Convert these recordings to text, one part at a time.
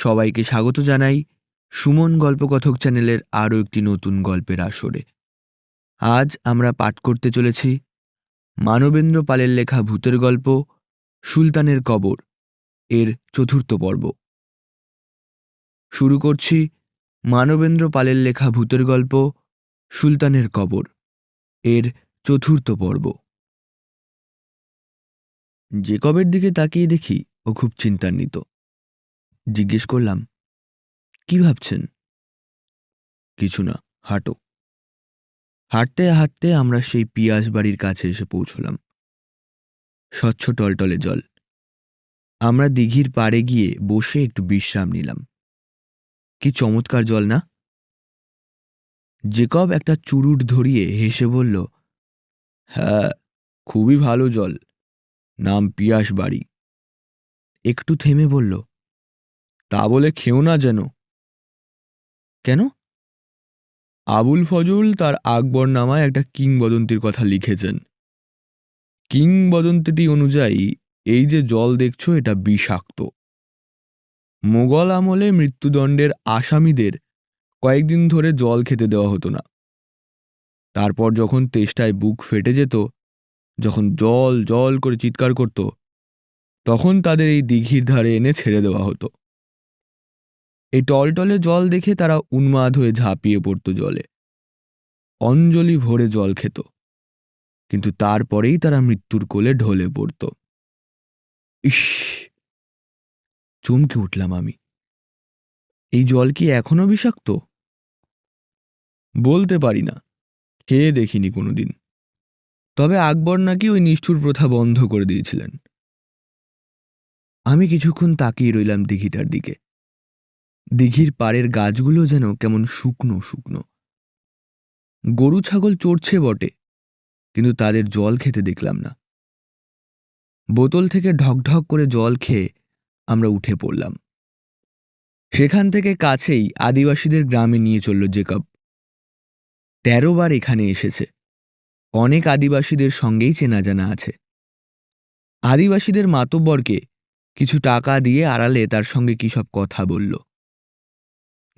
সবাইকে স্বাগত জানাই সুমন গল্পকথক চ্যানেলের আরও একটি নতুন গল্পের আসরে। আজ আমরা পাঠ করতে চলেছি মানবেন্দ্র পালের লেখা ভূতের গল্প, সুলতানের কবর, এর চতুর্থ পর্ব। শুরু করছি মানবেন্দ্র পালের লেখা ভূতের গল্প, সুলতানের কবর, এর চতুর্থ পর্ব। জেকবের দিকে তাকিয়ে দেখি ও খুব চিন্তান্বিত। জিজ্ঞেস করলাম, কি ভাবছেন? কিছু না, হাঁটো। হাঁটতে হাঁটতে আমরা সেই পিয়াস বাড়ির কাছে এসে পৌঁছলাম। স্বচ্ছ টলটলে জল। আমরা দিঘির পাড়ে গিয়ে বসে একটু বিশ্রাম নিলাম। কি চমৎকার জল না? জেকব একটা চুরুট ধরিয়ে হেসে বলল হ্যাঁ খুবই ভালো জল। নাম পিয়াস বাড়ি। একটু থেমে বলল তা বলে খেও না যেন। কেন? আবুল ফজল তার আকবর নামায় একটা কিংবদন্তির কথা লিখেছেন। কিংবদন্তিটি অনুযায়ী, এই যে জল দেখছ, এটা বিষাক্ত। মোগল আমলে মৃত্যুদণ্ডের আসামিদের কয়েকদিন ধরে জল খেতে দেওয়া হতো না। তারপর যখন তেষ্টায় বুক ফেটে যেত, যখন জল জল করে চিৎকার করত, তখন তাদের এই দিঘির ধারে এনে ছেড়ে দেওয়া হতো। এই টলটলে জল দেখে তারা উন্মাদ হয়ে ঝাঁপিয়ে পড়ত জলে। অঞ্জলি ভরে জল খেত, কিন্তু তারপরেই তারা মৃত্যুর কোলে ঢলে পড়ত। ইস, চমকে উঠলাম আমি। এই জল কি এখনও বিষাক্ত? বলতে পারি না, খেয়ে দেখিনি কোনোদিন। তবে আকবর নাকি ওই নিষ্ঠুর প্রথা বন্ধ করে দিয়েছিলেন। আমি কিছুক্ষণ তাকিয়ে রইলাম দিঘিটার দিকে। দিঘির পাড়ের গাছগুলো যেন কেমন শুকনো শুকনো। গরু ছাগল চড়ছে বটে, কিন্তু তাদের জল খেতে দেখলাম না। বোতল থেকে ঢকঢক করে জল খেয়ে আমরা উঠে পড়লাম। সেখান থেকে কাছেই আদিবাসীদের গ্রামে নিয়ে চলল জেকব। তেরো বার এখানে এসেছে। অনেক আদিবাসীদের সঙ্গেই চেনা জানা আছে। আদিবাসীদের মাতব্বরকে কিছু টাকা দিয়ে আড়ালে তার সঙ্গে কী সব কথা বলল।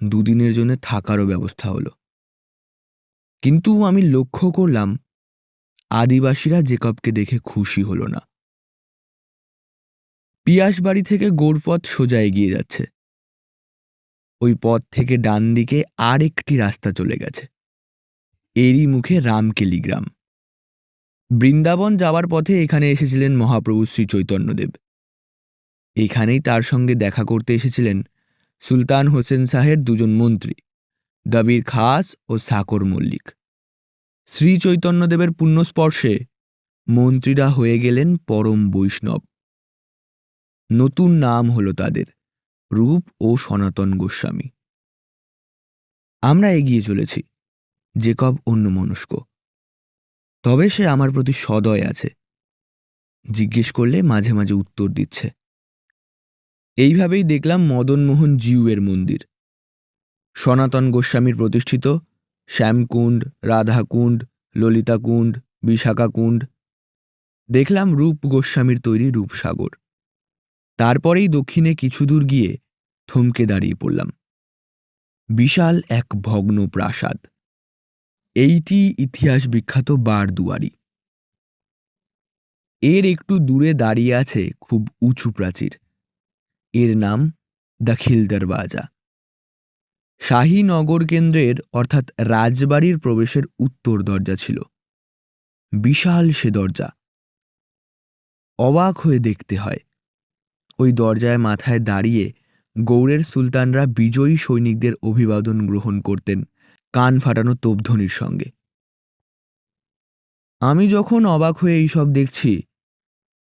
দুদিনের জন্য থাকারও ব্যবস্থা হলো। কিন্তু আমি লক্ষ্য করলাম, আদিবাসীরা জেকবকে দেখে খুশি হলো না। পিয়াস বাড়ি থেকে গোরপথ সোজা এগিয়ে যাচ্ছে। ওই পথ থেকে ডান দিকে আর একটি রাস্তা চলে গেছে। এরই মুখে রামকেলি গ্রাম বৃন্দাবন যাওয়ার পথে এখানে এসেছিলেন মহাপ্রভু শ্রী চৈতন্যদেব। এখানেই তার সঙ্গে দেখা করতে এসেছিলেন সুলতান হোসেন শাহের দুজন মন্ত্রী, দাবির খাস ও সাকর মল্লিক। শ্রী চৈতন্যদেবের পুণ্যস্পর্শে মন্ত্রীরা হয়ে গেলেন পরম বৈষ্ণব। নতুন নাম হল তাদের, রূপ ও সনাতন গোস্বামী। আমরা এগিয়ে চলেছি, জেকব অন্য মনস্ক তবে সে আমার প্রতি সদয় আছে, জিজ্ঞেস করলে মাঝে মাঝে উত্তর দিচ্ছে। এইভাবেই দেখলাম মদনমোহন জিউয়ের মন্দির। সনাতন গোস্বামীর প্রতিষ্ঠিত শ্যামকুণ্ড, রাধাকুণ্ড, ললিতাকুণ্ড, বিশাখাকুণ্ড। দেখলাম রূপ গোস্বামীর তৈরি রূপসাগর। তারপরেই দক্ষিণে কিছু দূর গিয়ে থমকে দাঁড়িয়ে পড়লাম। বিশাল এক ভগ্ন প্রাসাদ। এইটি ইতিহাস বিখ্যাত বারদুয়ারি এর একটু দূরে দাঁড়িয়ে আছে খুব উঁচু প্রাচীর। এর নাম দাখিল দরওয়াজা। শাহী নগর কেন্দ্রের, অর্থাৎ রাজবাড়ির প্রবেশের উত্তর দরজা ছিল। বিশাল সে দরজা। অবাক হয়ে দেখতে হয়, ওই দরজায় মাথায় দাঁড়িয়ে গৌড়ের সুলতানরা বিজয়ী সৈনিকদের অভিবাদন গ্রহণ করতেন, কান ফাটানো তোপধ্বনির সঙ্গে। আমি যখন অবাক হয়ে এইসব দেখছি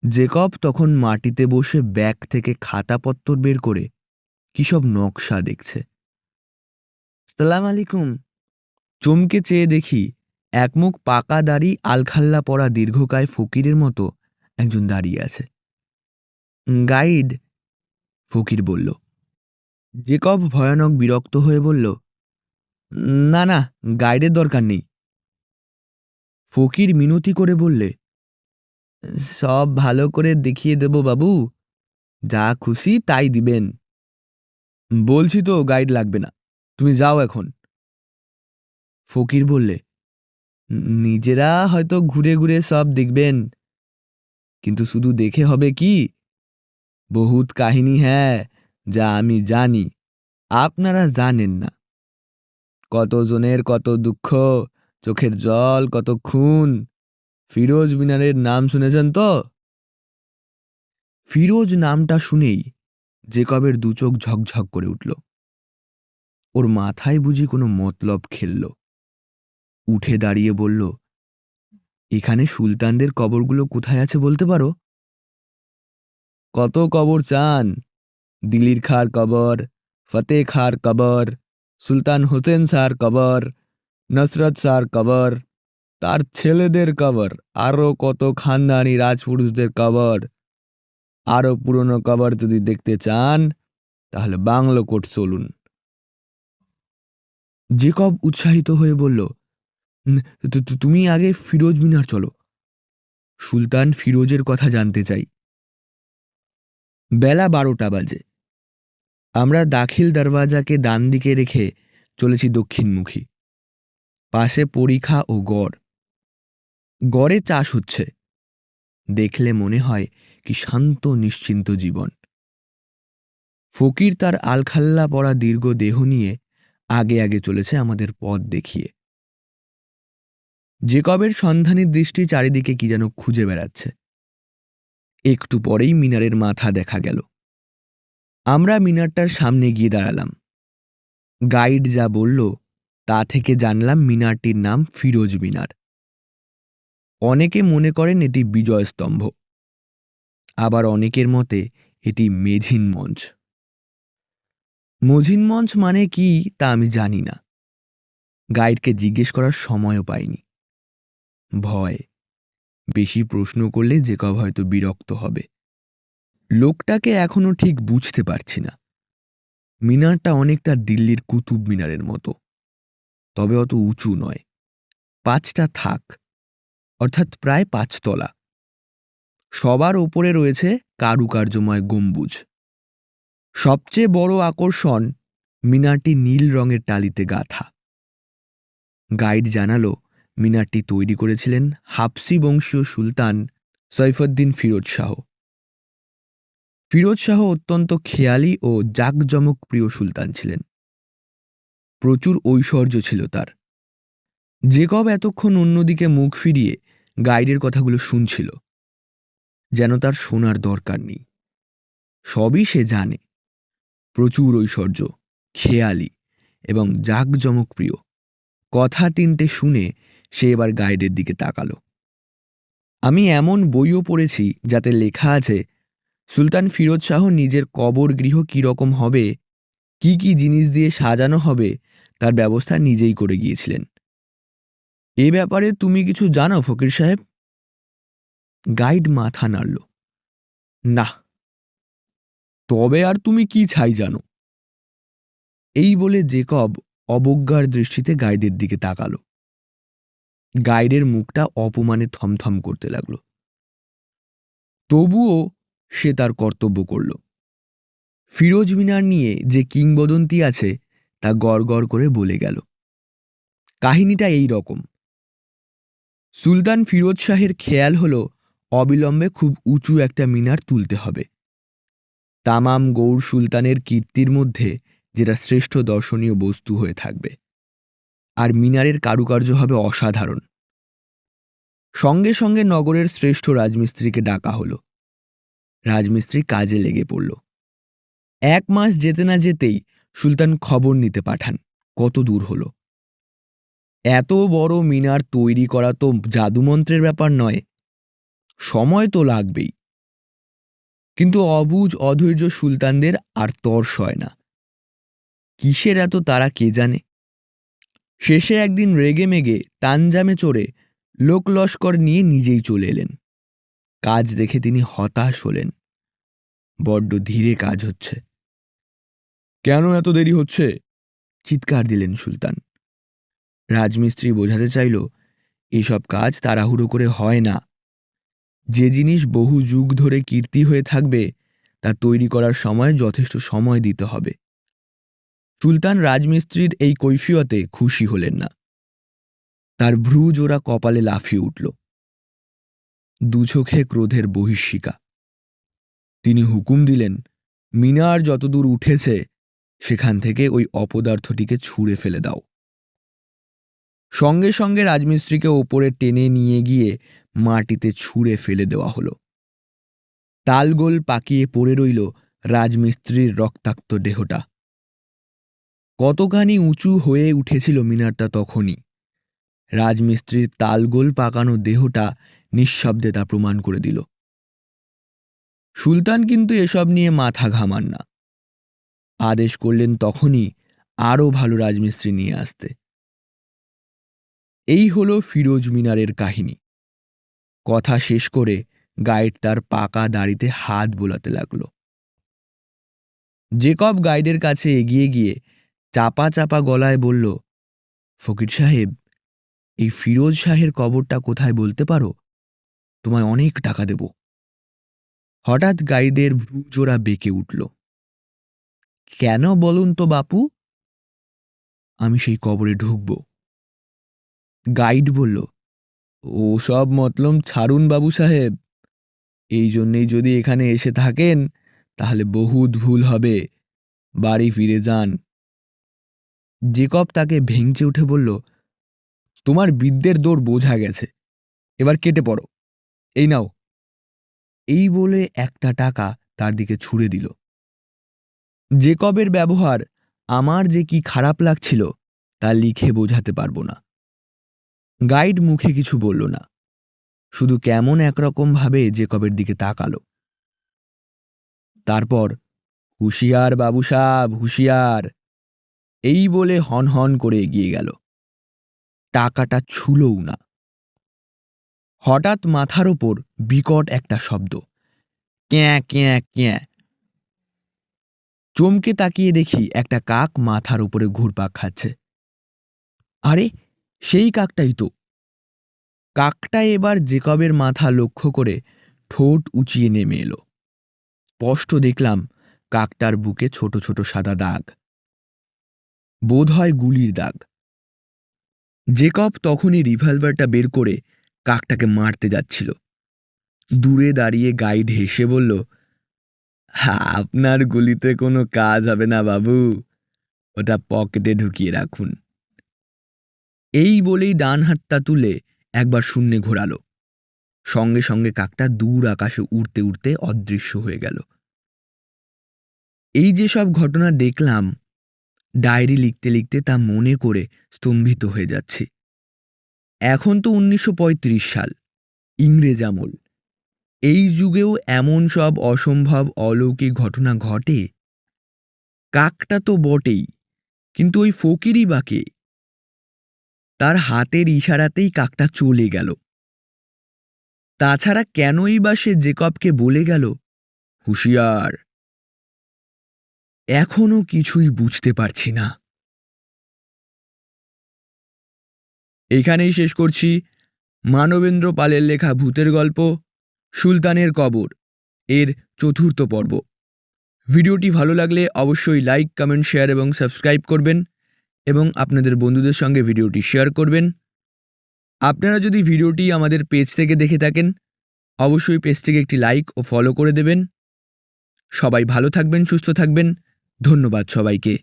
জেকব তখন মাটিতে বসে ব্যাগ থেকে খাতাপত্তর বের করে কি সব নকশা দেখছে। সালাম আলাইকুম। চমকে চেয়ে দেখি একমুখ পাকা দাড়ি, আলখাল্লা পরা দীর্ঘকায় ফকিরের মতো একজন দাঁড়িয়ে আছে। গাইড, ফকির বলল। জেকব ভয়ানক বিরক্ত হয়ে বলল, না না, গাইডের দরকার নেই। ফকির মিনতি করে বললে সব ভালো করে দেখিয়ে দেব বাবু। যা খুশি তাই দিবেন। বলছি তো গাইড লাগবে না, তুমি যাও এখন। ফকির বললে, নিজেরা হয়তো ঘুরে ঘুরে সব দেখবেন, কিন্তু শুধু দেখে হবে কি? বহুত কাহিনী হ্যাঁ যা আমি জানি, আপনারা জানেন না। কতজনের কত দুঃখ, চোখের জল, কত খুন ফিরোজ মিনারের নাম শুনেছেন তো? ফিরোজ নামটা শুনেই জেকবের দু চোখ ঝকঝক করে উঠল। ওর মাথায় বুঝি কোনো মতলব খেলল। উঠে দাঁড়িয়ে বলল, এখানে সুলতানদের কবরগুলো কোথায় আছে বলতে পারো? কত কবর চান? দিলির খার কবর ফতে খার কবর, সুলতান হোসেন স্যার কবর, নসরত স্যার কবর তার ছেলেদের কভার আরও কত খানদানি রাজপুরুষদের কভার আরও পুরনো কভার যদি দেখতে চান তাহলে বাংলো কোট চলুন। জেকব উৎসাহিত হয়ে বলল "উম, তু- তু- তুমি আগে ফিরোজ মিনার চলো। সুলতান ফিরোজের কথা জানতে চাই। বেলা বারোটা বাজে। আমরা দাখিল দরওয়াজাকে ডান দিকে রেখে চলেছি দক্ষিণমুখী। পাশে পরীক্ষা ও গড়। গড়ে চাষ হচ্ছে। দেখলে মনে হয় কি শান্ত, নিশ্চিন্ত জীবন। ফকির তার আলখাল্লা পড়া দীর্ঘ দেহ নিয়ে আগে আগে চলেছে আমাদের পথ দেখিয়ে। জেকবের সন্ধানী দৃষ্টি চারিদিকে কি যেন খুঁজে বেড়াচ্ছে। একটু পরেই মিনারের মাথা দেখা গেল। আমরা মিনারটার সামনে গিয়ে দাঁড়ালাম। গাইড যা বলল, তা থেকে জানলাম মিনারটির নাম ফিরোজ মিনার। অনেকে মনে করেন এটি বিজয় স্তম্ভ আবার অনেকের মতে, এটি মেঝিন মঞ্চ। মঝিন মঞ্চ মানে কি, তা আমি জানি না। গাইডকে জিজ্ঞেস করার সময়ও পাইনি। ভয়। বেশি প্রশ্ন করলে জেকব হয়তো বিরক্ত হবে। লোকটাকে এখনও ঠিক বুঝতে পারছি না। মিনারটা অনেকটা দিল্লির কুতুব মিনারের মতো। তবে অত উঁচু নয়। পাঁচটা থাক। অর্থাৎ প্রায় পাঁচতলা। সবার ওপরে রয়েছে কারুকার্যময় গম্বুজ। সবচেয়ে বড় আকর্ষণ মিনারটি নীল রঙের টালিতে গাথা। গাইড জানালো, মিনারটি তৈরি করেছিলেন হাফসি বংশীয় সুলতান সৈফুদ্দিন ফিরোজ শাহ। ফিরোজ শাহ অত্যন্ত খেয়ালি ও জাকজমক প্রিয় সুলতান ছিলেন। প্রচুর ঐশ্বর্য ছিল তার। জেকব এতক্ষণ অন্যদিকে মুখ ফিরিয়ে গাইডের কথাগুলো শুনছিল, যেন তার শোনার দরকার নেই। সবই সে জানে। প্রচুর ঐশ্বর্য, খেয়ালি এবং জাকজমক প্রিয় কথা তিনটে শুনে সে এবার গাইডের দিকে তাকালো। আমি এমন বইও পড়েছি যাতে লেখা আছে, সুলতান ফিরোজ শাহ নিজের কবর গৃহ কীরকম হবে, কি কি জিনিস দিয়ে সাজানো হবে, তার ব্যবস্থা নিজেই করে গিয়েছিলেন। এ ব্যাপারে তুমি কিছু জানো, ফকির সাহেব? গাইড মাথা নাড়ল। না। তবে আর তুমি কি ছাই জানো? এই বলে জেকব অবজ্ঞার দৃষ্টিতে গাইডের দিকে তাকালো। গাইডের মুখটা অপমানে থমথম করতে লাগল। তবুও সে তার কর্তব্য করল। ফিরোজ মিনার নিয়ে যে কিংবদন্তি আছে, তা গড় করে বলে গেল। কাহিনীটা এই রকম। সুলতান ফিরোজ শাহের খেয়াল হলো, অবিলম্বে খুব উঁচু একটা মিনার তুলতে হবে। তামাম গৌর সুলতানের কীর্তির মধ্যে যেটা শ্রেষ্ঠ দর্শনীয় বস্তু হয়ে থাকবে। আর মিনারের কারুকার্য হবে অসাধারণ। সঙ্গে সঙ্গে নগরের শ্রেষ্ঠ রাজমিস্ত্রিকে ডাকা হলো। রাজমিস্ত্রি কাজে লেগে পড়ল। এক মাস যেতে না যেতেই সুলতান খবর নিতে পাঠান, কত দূর হলো। এত বড় মিনার তৈরি করা তো জাদুমন্ত্রের ব্যাপার নয়। সময় তো লাগবেই। কিন্তু অবুজ অধৈর্য সুলতানদের আর তর সয় না। কিসের এত তারা কে জানে? শেষে একদিন রেগে মেগে তানজামে চড়ে লোক লস্কর নিয়ে নিজেই চলে এলেন। কাজ দেখে তিনি হতাশ হলেন। বড্ড ধীরে কাজ হচ্ছে। কেন এত দেরি হচ্ছে? চিৎকার দিলেন সুলতান। রাজমিস্ত্রি বোঝাতে চাইল, এসব কাজ তাড়াহুড়ো করে হয় না। যে জিনিস বহু যুগ ধরে কীর্তি হয়ে থাকবে, তা তৈরি করার সময় যথেষ্ট সময় দিতে হবে। সুলতান রাজমিস্ত্রির এই কৈফিয়তে খুশি হলেন না। তার ভ্রু জোড়া কপালে লাফিয়ে উঠল। দুচোখে ক্রোধের বহিষ্বিকা তিনি হুকুম দিলেন, মিনার যতদূর উঠেছে, সেখান থেকে ওই অপদার্থটিকে ছুঁড়ে ফেলে দাও। সঙ্গে সঙ্গে রাজমিস্ত্রিকে ওপরে টেনে নিয়ে গিয়ে মাটিতে ছুঁড়ে ফেলে দেওয়া হলো। তালগোল পাকিয়ে পড়ে রইল রাজমিস্ত্রির রক্তাক্ত দেহটা। কতখানি উঁচু হয়ে উঠেছিল মিনারটা তখনই। রাজমিস্ত্রির তালগোল পাকানো দেহটা নিঃশব্দে তা প্রমাণ করে দিল। সুলতান কিন্তু এসব নিয়ে মাথা ঘামান না। আদেশ করলেন তখনই আরও ভালো রাজমিস্ত্রি নিয়ে আসতে। এই হলো ফিরোজ মিনারের কাহিনী। কথা শেষ করে গাইড তার পাকা দাড়িতে হাত বোলাতে লাগল। জেকব গাইডের কাছে এগিয়ে গিয়ে চাপা চাপা গলায় বলল, ফকির সাহেব, এই ফিরোজ শাহের কবরটা কোথায় বলতে পারো? তোমায় অনেক টাকা দেব। হঠাৎ গাইডের ভ্রুজোড়া বেঁকে উঠল, কেন বলুন তো বাপু? আমি সেই কবরে ঢুকব। গাইড বলল, ও সব মতলম ছাড়ুন বাবু সাহেব, এই জন্যেই যদি এখানে এসে থাকেন, তাহলে বহুত ভুল হবে। বাড়ি ফিরে যান। জেকব তাকে ভেঙচে উঠে বলল, তোমার বিদ্যের দৌড় বোঝা গেছে, এবার কেটে পড়ো। এই নাও। এই বলে একটা টাকা তার দিকে ছুড়ে দিল। জেকবের ব্যবহার, আমার যে কি খারাপ লাগছিল, তা লিখে বোঝাতে পারব না। গাইড মুখে কিছু বলল না। শুধু কেমন একরকম ভাবে জেকবের দিকে তাকালো। তারপর, হুঁশিয়ার, বাবু সাব, হুঁশিয়ার। এই বলে হন হন করে এগিয়ে গেল। টাকাটা ছুলও না। হঠাৎ মাথার ওপর বিকট একটা শব্দ। ক্যাঁ ক্যাঁ ক্যাঁ। চমকে তাকিয়ে দেখি একটা কাক মাথার উপরে ঘুরপাক খাচ্ছে। আরে সেই কাকটাই তো। কাকটা এবার জেকবের মাথা লক্ষ্য করে ঠোঁট উঁচিয়ে নেমে এলো। স্পষ্ট দেখলাম কাকটার বুকে ছোট ছোট সাদা দাগ। বোধ হয় গুলির দাগ। জেকব তখনই রিভলভারটা বের করে কাকটাকে মারতে যাচ্ছিল। দূরে দাঁড়িয়ে গাইড হেসে বলল আপনার গুলিতে কোনো কাজ হবে না বাবু। ওটা পকেটে ঢুকিয়ে রাখুন। এই বলেই ডান হাতটা তুলে একবার শূন্যে ঘোরালো। সঙ্গে সঙ্গে কাকটা দূর আকাশে উড়তে উড়তে অদৃশ্য হয়ে গেল। এই যে সব ঘটনা দেখলাম, ডায়েরি লিখতে লিখতে তা মনে করে স্তম্ভিত হয়ে যাচ্ছি। এখন তো উনিশশো পঁয়ত্রিশ সাল, ইংরেজ আমল। এই যুগেও এমন সব অসম্ভব অলৌকিক ঘটনা ঘটে। কাকটা তো বটেই, কিন্তু ওই ফকিরই বাকে তার হাতের ইশারাতেই কাকটা চলে গেল। তাছাড়া কেনই বা সে জেকবকে বলে গেল, হুঁশিয়ার। এখনও কিছুই বুঝতে পারছি না। এখানেই শেষ করছি। মানবেন্দ্র পালের লেখা ভূতের গল্প, সুলতানের কবর, এর চতুর্থ পর্ব। ভিডিওটি ভালো লাগলে অবশ্যই লাইক কমেন্ট শেয়ার এবং সাবস্ক্রাইব করবেন। এবং আপনাদের বন্ধুদের সঙ্গে ভিডিওটি শেয়ার করবেন। আপনারা যদি ভিডিওটি আমাদের পেজ থেকে দেখে থাকেন, অবশ্যই পেজটিকে একটি লাইক ও ফলো করে দেবেন। সবাই ভালো থাকবেন, সুস্থ থাকবেন। ধন্যবাদ সবাইকে।